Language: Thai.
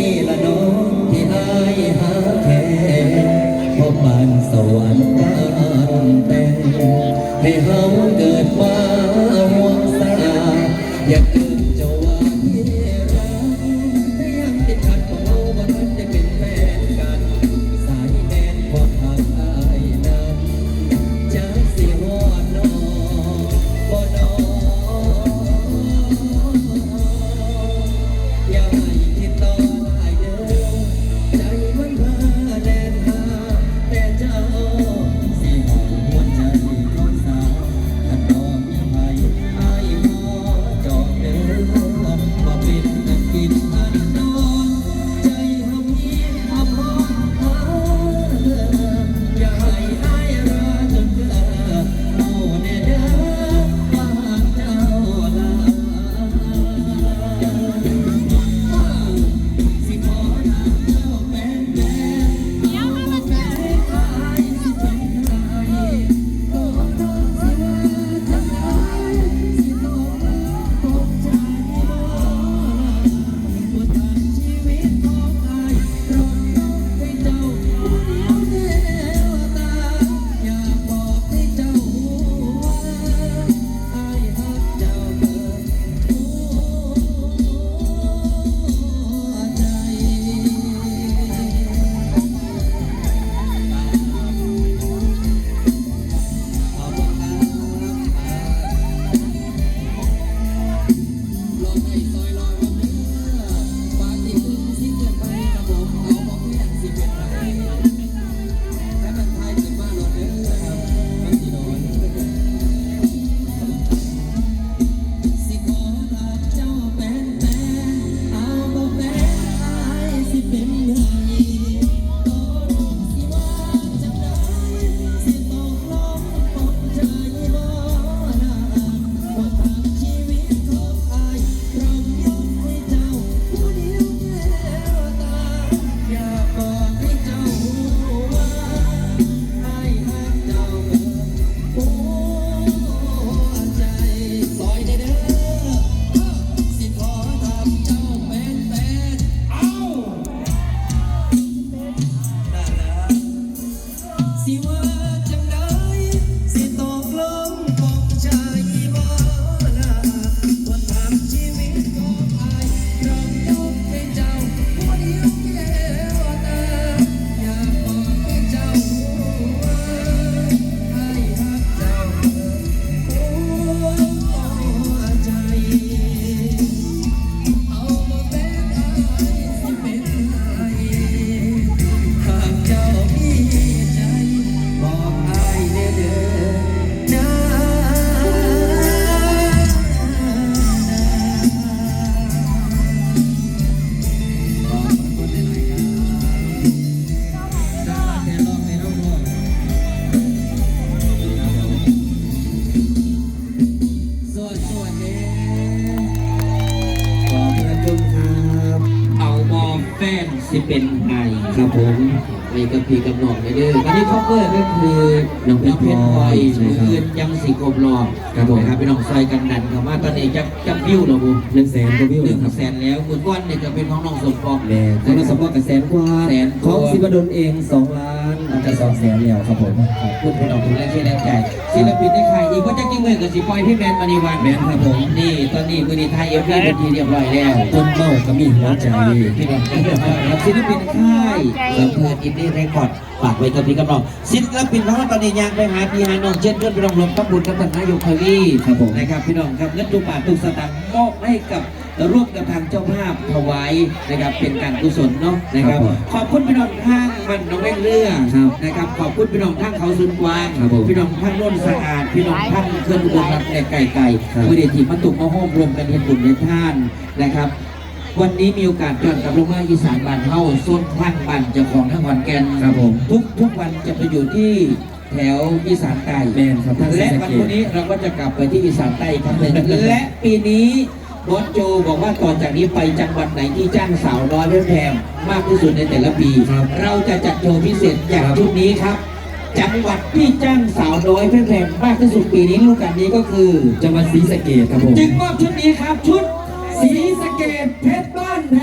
นี่ละน้องที่อายหาแค่พบบ้านสวรรค์บานเต็มให้เฮาเกิดมาหวงสาอยาก สิเป็นไงครับผม ในกับพีกับน้องได้เด้ออันนี้คอปเวอร์ก็คือน้องเพชรพลอยพลอยใช่ครับมือยังสีกรมรอบครับผมครับพี่น้องซอยกันดันเข้ามาตอนนี้จะจะวิวแล้วบุหนึ่งแสนกว่าวิวหนึ่งแสนแล้วมือก้อนเนี่ยจะเป็นของน้องสมปองแม่ของเราสปอร์ตกับแสนกว่าแสนของสิบดลเองสองล้านอาจจะสองแสนแล้วครับผมขอบคุณพี่น้องทุกแรงเชียแรงใจศิลปินในค่ายอีกว่าจะกิ้งมือกับสิปอยพี่แมนมานีวันแมนครับผมนี่ตอนนี้มือนีไทยเอฟวีเป็นทีเรียบร้อยแล้วต้นเบ้าก็มีหัวใจพี่น้องครับศิลปินค่ายลำเพลินอินดี้เรคคอร์ดฝากไว้กับพี่กับน้องศิลปินของเราตอนนี้ยังไปหาพี่หาน้องเช่นเพื่อนพี่น้องรวมทั้งบุญกับท่านนายกพลีครับผมนะครับพี่น้องครับเงินทุกบาททุกสตางค์มอบให้กับร่วมกับทางเจ้าภาพถวายนะครับเป็นการกุศลเนาะนะครับครับผมขอบคุณพี่น้องทางมันน้องเล่นเรือครับนะครับ ขอบคุณพี่น้องทางเขาสุนกวางครับผมพี่น้องทางโน่นสะอาดพี่น้องทางเคลื่อนอุบลรัตน์และไก่ไก่ครับมื่อเดทีมาตุกมาโฮมรวมกันเห็นบุญในท่านนะครับ วันนี้มีโอกาสย้อนกลับลงมาอีสานบ้านเฮาส่วนทางบ้านเจ้าของทางขอนแก่นครับผม ทุกทุกวันจะไปอยู่ที่แถวอีสานใต้แม่นครับทางศรีและสะวันเกพรุ่ษงนี้เราก็จะกลับไปที่อีสานใต้อีกครั้งหนึ่ง และปีนี้บอสโจบอกว่าต่อจากนี้ไปจังหวัดไหนที่จ้างสาวน้อยเพื่อแพงมากที่สุดในแต่ละปี ครับเราจะจัดโชว์พิเศษจากครับ ชุดนี้ครับ จังหวัดที่จ้างสาวน้อยเพื่อแพงมากที่สุดปีนี้ลูกกันนี้ก็คือ จังหวัดศรีสะเกษครับผม จึงมอบชุดนี้ครับชุด สีสะเกษเพชรบ้านแพ